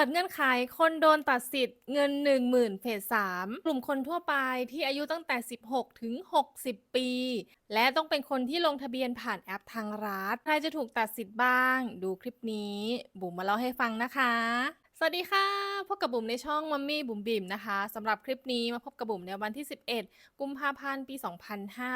ิดเงื่อนไขคนโดนตัดสิทธิ์เงิน 10,000เฟส3กลุ่มคนทั่วไปที่อายุตั้งแต่ 16 ถึง 60 ปี และต้องเป็นคนที่ลงทะเบียนผ่านแอปทางรัฐ ใครจะถูกตัดสิทธิ์บ้าง ดูคลิปนี้ บุ๋มมาเล่าให้ฟังนะคะ สวัสดีค่ะ พบกับบุ๋มในช่องมัมมี่บุ๋มบิ๋มนะคะสำหรับคลิปนี้มาพบกับบุ๋มในวันที่ 11 กุมภาพันธ์ ปี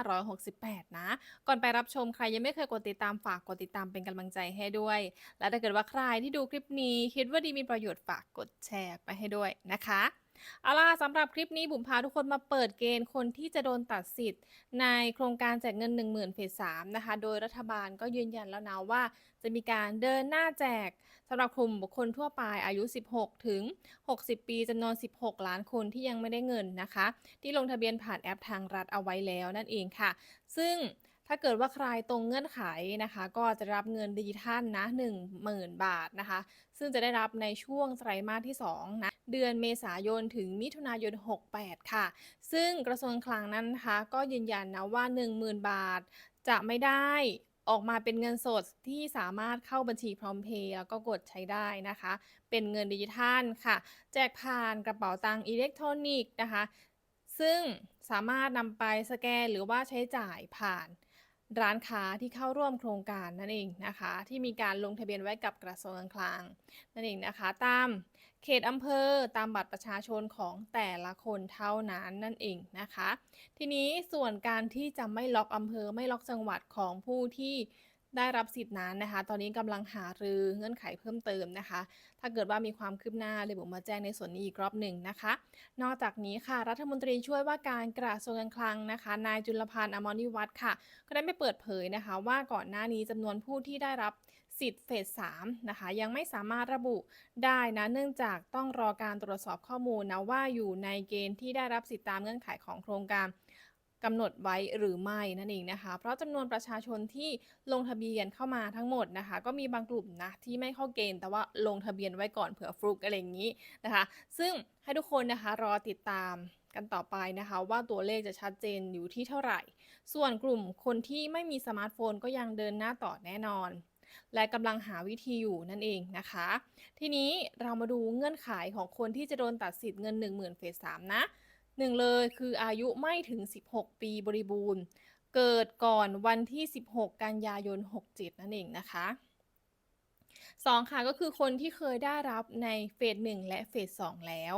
2568 นะ ก่อนไปรับชมใครยังไม่เคยกดติดตามฝากกดติดตามเป็นกำลังใจให้ด้วย และถ้าเกิดว่าใครที่ดูคลิปนี้คิดว่าดีมีประโยชน์ฝากกดแชร์ไปให้ด้วยนะคะ เอาล่ะสำหรับคลิปนี้บุ๋มพาทุกคนมาเปิดเกณฑ์คนที่จะโดนตัดสิทธิ์ ในโครงการแจกเงิน 10,000เฟส3นะคะ โดยรัฐบาลก็ยืนยันแล้วนะว่า จะมีการเดินหน้าแจกสำหรับกลุ่มบุคคลทั่วไปอายุ 16 ถึง 60 ปีจำนวน 16 ล้านคนที่ยังไม่ได้เงินนะคะ ที่ลงทะเบียนผ่านแอปทางรัฐเอาไว้แล้วนั่นเองค่ะ ซึ่ง ถ้าเกิดว่าใครตรงเงื่อนไขนะคะ ก็จะรับเงินดิจิทัลนะ10,000 บาทนะคะ ซึ่งจะได้รับในช่วงไตรมาสที่2นะเดือนเมษายนถึงมิถุนายน 68 ค่ะ ซึ่งกระทรวงคลังนั้นนะคะก็ยืนยันนะว่า 10,000 บาท จะไม่ได้ออกมาเป็นเงินสดที่สามารถเข้าบัญชีพร้อมเพย์แล้วก็กดใช้ได้นะคะ เป็นเงินดิจิทัลค่ะ แจกผ่านกระเป๋าตังค์อิเล็กทรอนิกส์นะคะ ซึ่งสามารถนำไปสแกนหรือว่าใช้จ่ายผ่าน ร้านค้าที่เข้าร่วมโครงการนั่นเองนะคะ ที่มีการลงทะเบียนไว้กับกระทรวงการคลังนั่นเองนะคะ ตามเขตอำเภอตามบัตรประชาชนของแต่ละคนเท่านั้นนั่นเองนะคะ ทีนี้ส่วนการที่จะไม่ล็อกอำเภอไม่ล็อกจังหวัดของผู้ที่ ได้รับสิทธิ์นั้นนะคะ ตอนนี้กำลังหารือเงื่อนไขเพิ่มเติมนะคะ ถ้าเกิดว่ามีความคืบหน้าเลยบุ๋มมาแจ้งในส่วนนี้อีกรอบหนึ่งนะคะ นอกจากนี้ค่ะ รัฐมนตรีช่วยว่าการกระทรวงการคลังนะคะ นายจุลพันธ์อมรนิวัฒน์ค่ะ ก็ได้ไม่เปิดเผยนะคะ ว่าก่อนหน้านี้จำนวนผู้ที่ได้รับสิทธิ์เฟส3นะคะ ยังไม่สามารถระบุได้นะเนื่องจากต้องรอการตรวจสอบข้อมูลนะว่าอยู่ในเกณฑ์ที่ได้รับสิทธิตามเงื่อนไขของโครงการ กำหนดไว้หรือไม่นั่นเองนะคะ เพราะจำนวนประชาชนที่ลงทะเบียนเข้ามาทั้งหมดนะคะ ก็มีบางกลุ่มนะที่ไม่เข้าเกณฑ์ แต่ว่าลงทะเบียนไว้ก่อนเผื่อฟลุกอะไรอย่างนี้นะคะ ซึ่งให้ทุกคนนะคะรอติดตามกันต่อไปนะคะ ว่าตัวเลขจะชัดเจนอยู่ที่เท่าไหร่ ส่วนกลุ่มคนที่ไม่มีสมาร์ทโฟนก็ยังเดินหน้าต่อแน่นอน และกำลังหาวิธีอยู่นั่นเองนะคะ ทีนี้เรามาดูเงื่อนไขของคนที่จะโดนตัดสิทธิ์เงิน 10,000เฟส3นะ หนึ่งเลยคืออายุไม่ถึง 16 ปีบริบูรณ์ เกิดก่อนวันที่ 16 กันยายน 67 นั่นเองนะคะ2ค่ะก็คือคนที่เคยได้รับในเฟส1และเฟส2แล้ว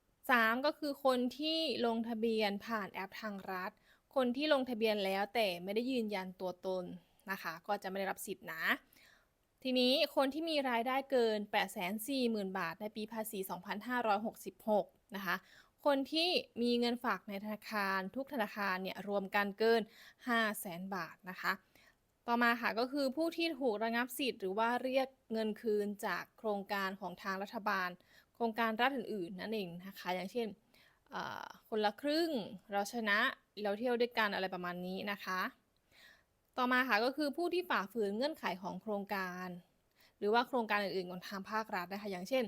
3ก็คือคนที่ลงทะเบียนผ่านแอปทางรัฐ คนที่ลงทะเบียนแล้วแต่ไม่ได้ยืนยันตัวตนนะคะ ก็จะไม่ได้รับสิทธิ์นะ ทีนี้คนที่มีรายได้เกิน 840,000 บาทในปีภาษี 2566 นะคะ คนที่มีเงินฝากในธนาคารทุกธนาคารเนี่ยรวมกันเกิน 500,000บาทนะคะ ต่อมาค่ะก็คือผู้ที่ถูกระงับสิทธิ์หรือว่าเรียกเงินคืนจากโครงการของทางรัฐบาล โครงการรัฐอื่นๆนั่นเองนะคะ อย่างเช่นคนละครึ่งเราชนะเราเที่ยวด้วยกันอะไรประมาณนี้นะคะ ต่อมาค่ะก็คือผู้ที่ฝ่าฝืนเงื่อนไขของโครงการ หรือว่าโครงการอื่นๆของทางภาครัฐนะคะอย่างเช่น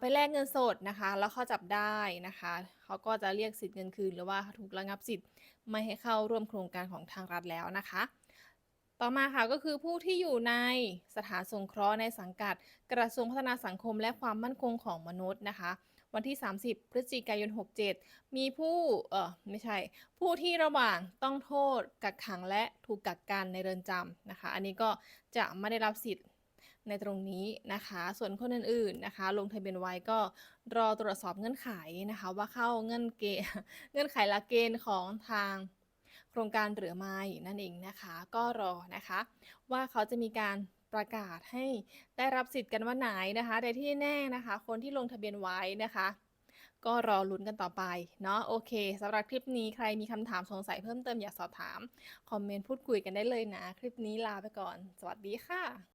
ไปแลกเงินสดนะคะ แล้วเขาจับได้นะคะเขาก็จะเรียกสิทธิ์เงินคืน หรือว่าถูกระงับสิทธิ์ไม่ให้เข้าร่วมโครงการของทางรัฐแล้วนะคะ ต่อมาค่ะก็คือผู้ที่อยู่ในสถานสงเคราะห์ในสังกัด กระทรวงพัฒนาสังคมและความมั่นคงของมนุษย์นะคะวันที่ 30 พฤศจิกายน 67 มีผู้ เออไม่ใช่ ผู้ที่ระหว่างต้องโทษกักขังและถูกกักกันในเรือนจำนะคะ อันนี้ก็จะไม่ได้รับสิทธิ์ ในตรงนี้นะคะ ส่วนคนอื่นๆนะคะ ลงทะเบียนไว้ก็รอตรวจสอบเงื่อนไขนะคะ ว่าเข้าเงื่อนเกณฑ์เงื่อนไขหลักเกณฑ์ของทางโครงการหรือไม่นั่นเองนะคะ ก็รอนะคะ ว่าเขาจะมีการประกาศให้ได้รับสิทธิ์กันวันไหนนะคะแต่ที่แน่นะคะ คนที่ลงทะเบียนไว้นะคะ ก็รอลุ้นกันต่อไปเนาะโอเคสำหรับคลิปนี้ใครมีคำถามสงสัยเพิ่มเติมอยากสอบถาม คอมเมนต์พูดคุยกันได้เลยนะ คลิปนี้ลาไปก่อน สวัสดีค่ะ